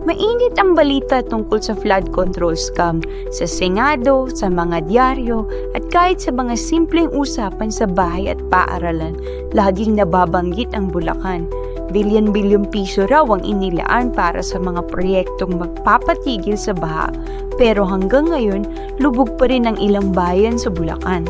Mainit ang balita tungkol sa flood control scam sa Senado, sa mga dyaryo, at kahit sa mga simpleng usapan sa bahay at paaralan, laging nababanggit ang Bulacan. Bilyon-bilyong piso raw ang inilaan para sa mga proyektong magpapatigil sa baha, pero hanggang ngayon, lubog pa rin ang ilang bayan sa Bulacan.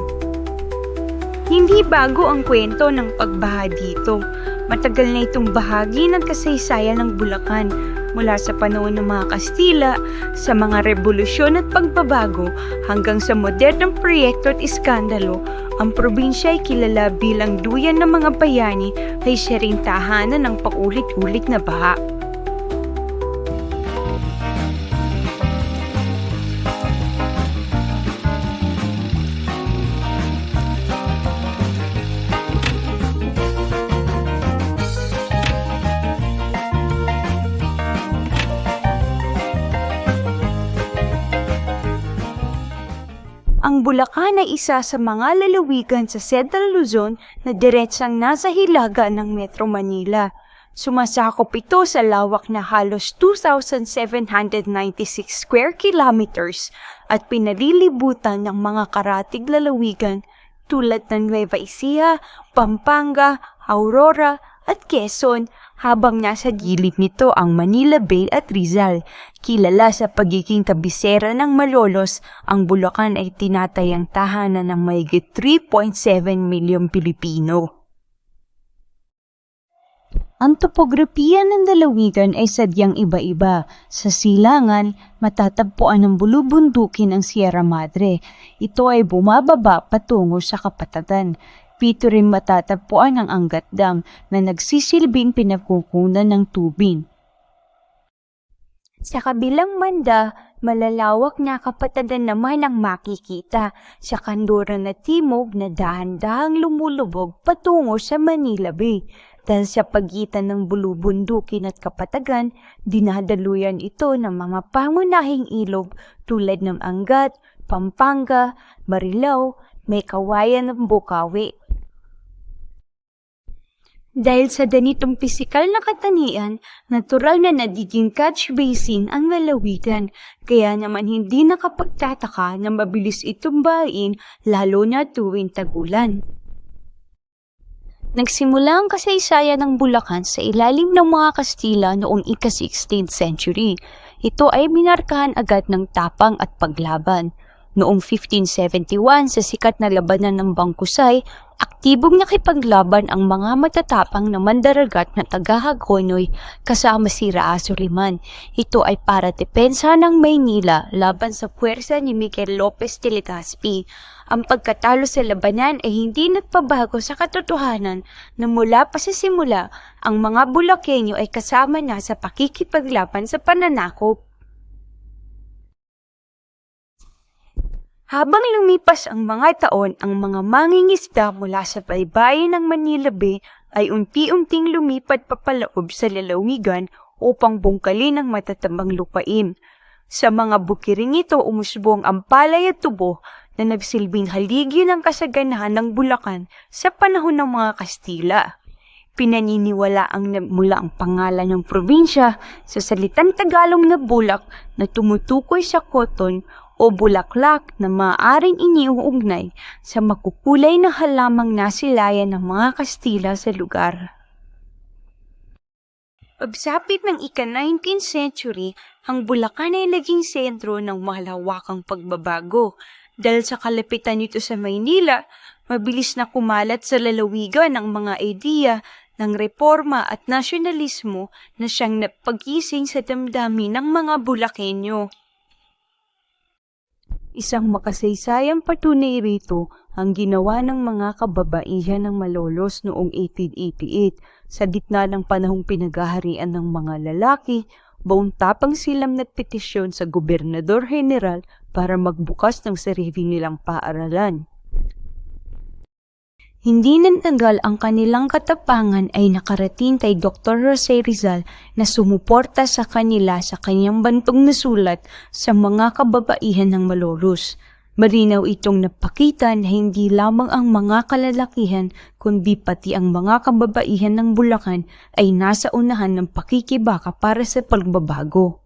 Hindi bago ang kwento ng pagbaha dito. Matagal na itong bahagi ng kasaysayan ng Bulacan mula sa panahon ng mga Kastila, sa mga revolusyon at pagbabago hanggang sa modernong proyekto at iskandalo, ang probinsya ay kilala bilang duyan ng mga bayani ay siya rin tahanan ng paulit-ulit na baha. Ang Bulacan ay isa sa mga lalawigan sa Central Luzon na diretsang nasa hilaga ng Metro Manila. Sumasakop ito sa lawak na halos 2,796 square kilometers at pinalilibutan ng mga karatig lalawigan tulad ng Nueva Ecija, Pampanga, Aurora at Quezon habang nasa gilid nito ang Manila Bay at Rizal. Kilala sa pagiging tabisera ng Malolos, ang Bulacan ay tinatayang tahanan ng mahigit 3.7 milyong Pilipino. Ang topografiya ng dalawigan ay sadyang iba-iba. Sa silangan, matatagpuan ang bulubundukin ng Sierra Madre. Ito ay bumababa patungo sa kapatatan. Pito rin matatagpuan ang Angat Dam na nagsisilbing pinagkukunan ng tubig. Sa kabilang banda, malalawak na kapatadan naman ang makikita sa kanluran na timog na dahan-dahang lumulubog patungo sa Manila Bay. Dahil sa pagitan ng bulubundukin at kapatagan, dinadaluyan ito ng mga pangunahing ilog tulad ng Angat, Pampanga, Marilao, may kawayan ng Bukawi. Dahil sa ganitong pisikal na katanian, natural na nagiging catch basin ang lalawigan, kaya naman hindi nakapagtataka na mabilis itong bahain lalo na tuwing tagulan. Nagsimula ang kasaysayan ng Bulacan sa ilalim ng mga Kastila noong ika-16th century. Ito ay minarkahan agad ng tapang at paglaban. Noong 1571 sa sikat na labanan ng Bangkusay, aktibong nakipaglaban ang mga matatapang na mandaragat na taga-Hagonoy kasama si Raa Suliman. Ito ay para depensa ng Maynila laban sa puwersa ni Miguel Lopez de Legazpi. Ang pagkatalo sa labanan ay hindi nagpabago sa katotohanan na mula pa sa simula, ang mga Bulakenyo ay kasama na sa pakikipaglaban sa pananakop. Habang lumipas ang mga taon, ang mga mangingisda mula sa baybayin ng Manila Bay ay unti-unting lumipat papalaob sa lalawigan upang bungkalin ang matatamang lupain. Sa mga bukiring ito umusbong ang palay at tubo na nagsilbing haligi ng kasaganahan ng Bulacan sa panahon ng mga Kastila. Pinaniniwala ang mula ang pangalan ng probinsya sa salitang Tagalog na bulak na tumutukoy sa cotton o bulaklak na maaaring iniuugnay sa makukulay na halamang nasilayan ng mga Kastila sa lugar. Pagsapit ng ika-19th century, ang Bulacan ay naging sentro ng malawakang pagbabago. Dahil sa kalapitan nito sa Maynila, mabilis na kumalat sa lalawigan ang mga ideya ng reforma at nasyonalismo na siyang napagising sa damdamin ng mga Bulakenyo. Isang makasaysayang patunay rito ang ginawa ng mga kababaihan ng Malolos noong 1888 sa gitna ng panahong pinagaharian ng mga lalaki, buong tapang silang nagpetisyon sa gobernador general para magbukas ng sarili nilang paaralan. Hindi nantagal ang kanilang katapangan ay nakarating kay Dr. Jose Rizal na sumuporta sa kanila sa kanyang bantong na sulat sa mga kababaihan ng Malolos. Marinaw itong napakita na hindi lamang ang mga kalalakihan kundi pati ang mga kababaihan ng Bulacan ay nasa unahan ng pakikibaka para sa pagbabago.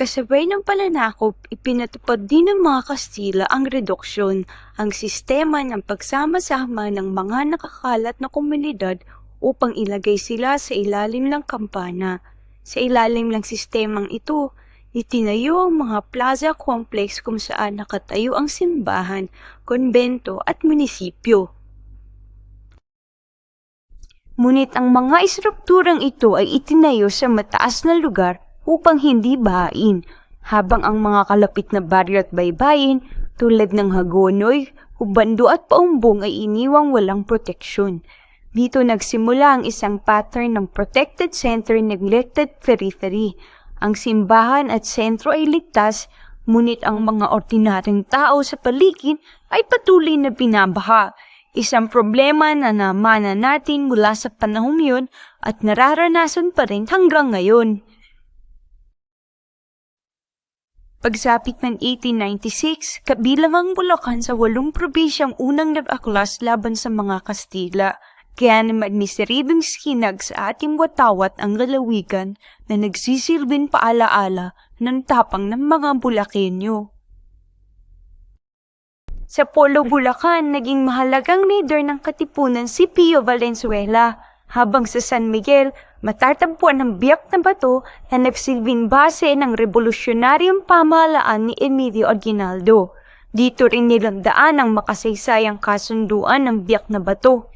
Kasabay ng pananakop, ipinatupad din ng mga Kastila ang reduksyon, ang sistema ng pagsama-sama ng mga nakakalat na komunidad upang ilagay sila sa ilalim ng kampana. Sa ilalim ng sistemang ito, itinayo ang mga plaza complex kung saan nakatayo ang simbahan, konbento at munisipyo. Ngunit ang mga istrukturang ito ay itinayo sa mataas na lugar upang hindi bahain, habang ang mga kalapit na baryo at baybayin tulad ng Hagonoy, Hubando at Paumbong ay iniwang walang proteksyon. Dito nagsimula ang isang pattern ng protected center neglected periphery. Ang simbahan at sentro ay ligtas, ngunit ang mga ordinaryong tao sa paligid ay patuloy na binabaha. Isang problema na namana natin mula sa panahong yun at nararanasan pa rin hanggang ngayon. Pagsapit ng 1896, kabilang ang Bulacan sa walong probinsyang unang nag-aklas laban sa mga Kastila. Kaya naman miseribing sinag sa ating watawat ang lalawigan na nagsisilbing paalaala ng tapang ng mga Bulakenyo. Sa Polo, Bulacan, naging mahalagang leader ng katipunan si Pio Valenzuela, habang sa San Miguel, matatagpuan ng biyak na bato na nagsilbing base ng revolusyonaryong pamahalaan ni Emilio Aguinaldo. Dito rin nilandaan ang makasaysayang kasunduan ng biyak na bato.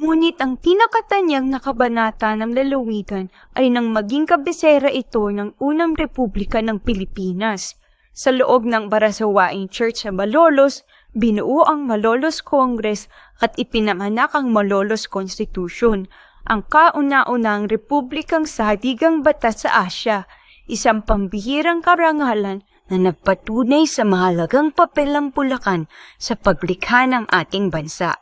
Ngunit ang pinakatanyag na kabanata ng lalawigan ay nang maging kabisera ito ng unang republika ng Pilipinas. Sa loob ng Barasawaing Church sa Malolos, binuo ang Malolos Congress at ipinanganak ang Malolos Constitution, ang kauna-unang republikang sadigang batas sa Asya, isang pambihirang karangalan na nagpatunay sa mahalagang papel ng Bulacan sa paglikha ng ating bansa.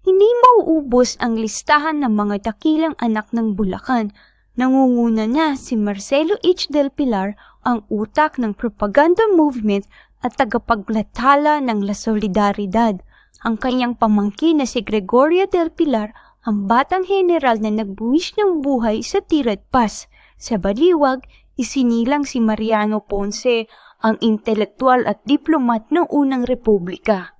Hindi mauubos ang listahan ng mga dakilang anak ng Bulacan. Nangunguna na si Marcelo H. Del Pilar, ang utak ng propaganda movement at tagapaglathala ng La Solidaridad. Ang kanyang pamangkin na si Gregorio Del Pilar, ang batang general na nagbuwis ng buhay sa Tirad Pass. Sa baliwag, isinilang si Mariano Ponce, ang intelektual at diplomat ng unang republika.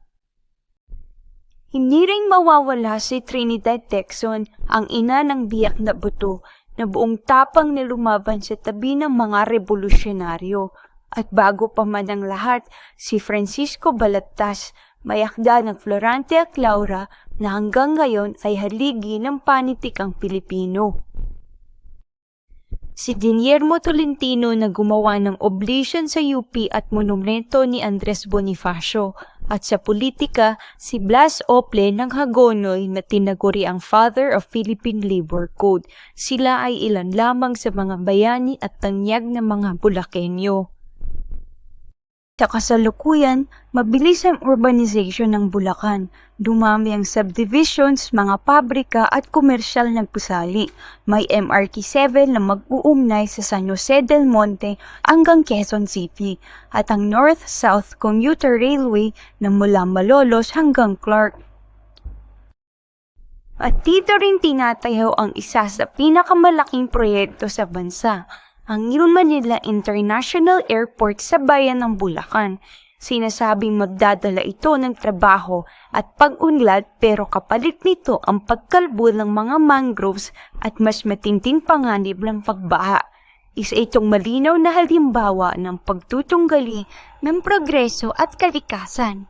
Hindi rin mawawala si Trinidad Texon, ang ina ng biyak na buto, na buong tapang na lumaban sa tabi ng mga revolusyonaryo. At bago pa man ang lahat, si Francisco Balagtas, mayakda ng Florante at Laura na hanggang ngayon ay haligi ng panitikang Pilipino. Si Guillermo Tolentino na gumawa ng oblation sa UP at monumento ni Andres Bonifacio at sa politika si Blas Ople ng Hagonoy na tinaguri ang Father of Philippine Labor Code. Sila ay ilan lamang sa mga bayani at tanyag na mga Bulakenyo. Sa kasalukuyan, mabilis ang urbanization ng Bulacan. Dumami ang subdivisions, mga pabrika at komersyal na gusali. May MRT-7 na mag-uumnay sa San Jose del Monte hanggang Quezon City at ang North-South Commuter Railway na mula Malolos hanggang Clark. At dito rin tinatayo ang isa sa pinakamalaking proyekto sa bansa, ang New Manila International Airport sa bayan ng Bulacan. Sinasabing magdadala ito ng trabaho at pag-unlad pero kapalit nito ang pagkalbo ng mga mangroves at mas matinding panganib ng pagbaha. Isa itong malinaw na halimbawa ng pagtutunggali ng progreso at kalikasan.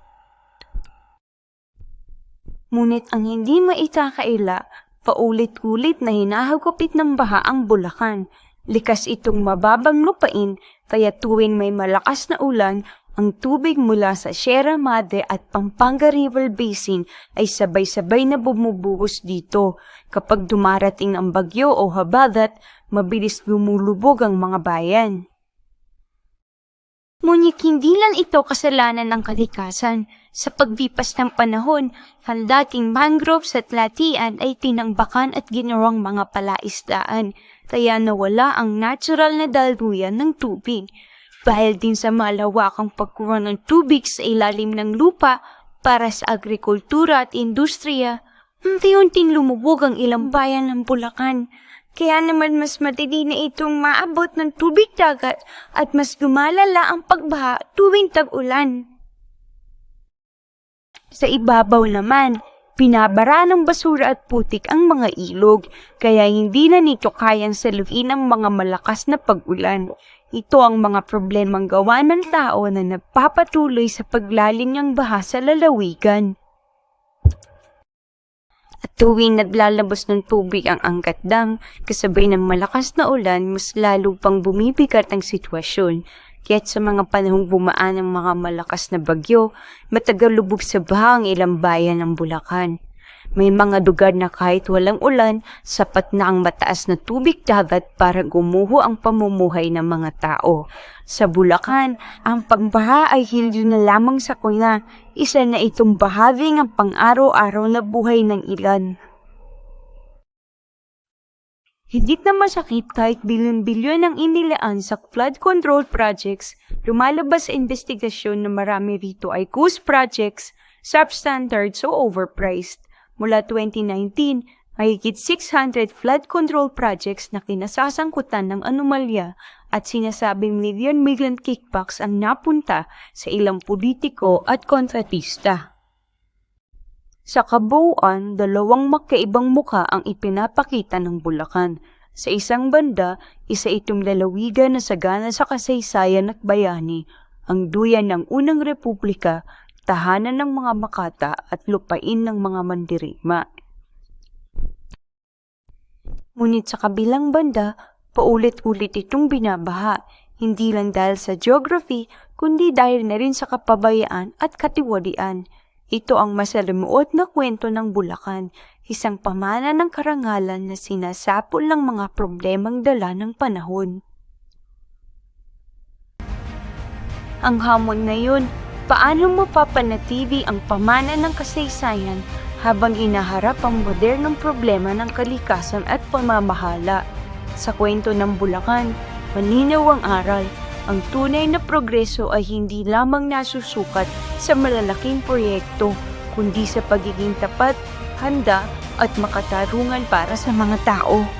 Ngunit ang hindi maitakaila, paulit-ulit na hinahagupit ng baha ang Bulacan. Likas itong mababang lupain kaya tuwing may malakas na ulan, ang tubig mula sa Sierra Madre at Pampanga River Basin ay sabay-sabay na bumubuhos dito. Kapag dumarating ang bagyo o habadat, mabilis lumulubog ang mga bayan. Ngunit hindi lang ito kasalanan ng kalikasan. Sa pagbipas ng panahon, ang dating mangroves at latian ay tinangbakan at ginawang mga palaisdaan, kaya nawala ang natural na daluyan ng tubig. Dahil din sa malawakang pagkuha ng tubig sa ilalim ng lupa para sa agrikultura at industriya, unti-unting lumubog ang ilang bayan ng Bulacan. Kaya naman mas matindi na itong maabot ng tubig dagat at mas gumalala ang pagbaha tuwing tag-ulan. Sa ibabaw naman, pinabara ng basura at putik ang mga ilog, kaya hindi na nito kayang saluhin ang mga malakas na pag-ulan. Ito ang mga problemang gawa ng tao na nagpapatuloy sa paglalim ng baha sa lalawigan. At tuwing naglalabas ng tubig ang angkat dam, kasabay ng malakas na ulan, mas lalo pang bumibigat ang sitwasyon. Kaya't sa mga panahong bumaan ng mga malakas na bagyo, matagal lubog sa baha ang ilang bayan ng Bulacan. May mga lugar na kahit walang ulan, sapat na ang mataas na tubig dagat para gumuho ang pamumuhay ng mga tao. Sa Bulacan, ang pagbaha ay hindi na lamang sa kuna, isa na itong bahagi ng pang-araw-araw na buhay ng ilan. Hindi na masakit kahit bilyon-bilyon ang inilaan sa flood control projects, lumalabas sa investigasyon na marami rito ay goose projects, substandards o overpriced. Mula 2019, mahigit 600 flood control projects na kinasasangkutan ng anomalya at sinasabing million-million kickbacks ang napunta sa ilang politiko at kontratista. Sa kabuuan, dalawang magkaibang muka ang ipinapakita ng Bulacan. Sa isang banda, isa itong lalawigan na sagana sa kasaysayan at bayani, ang duyan ng unang republika, tahanan ng mga makata at lupain ng mga mandirigma. Ngunit sa kabilang banda, paulit-ulit itong binabaha, hindi lang dahil sa geography, kundi dahil na rin sa kapabayaan at katiwalian. Ito ang masalimuot na kwento ng Bulacan, isang pamana ng karangalan na sinasapol ng mga problemang dala ng panahon. Ang hamon na yun, paano mapapanatili ang pamana ng kasaysayan habang inaharap ang modernong problema ng kalikasan at pamamahala? Sa kwento ng Bulacan, maninaw ang aral ang tunay na progreso ay hindi lamang nasusukat sa malalaking proyekto, kundi sa pagiging tapat, handa at makatarungan para sa mga tao.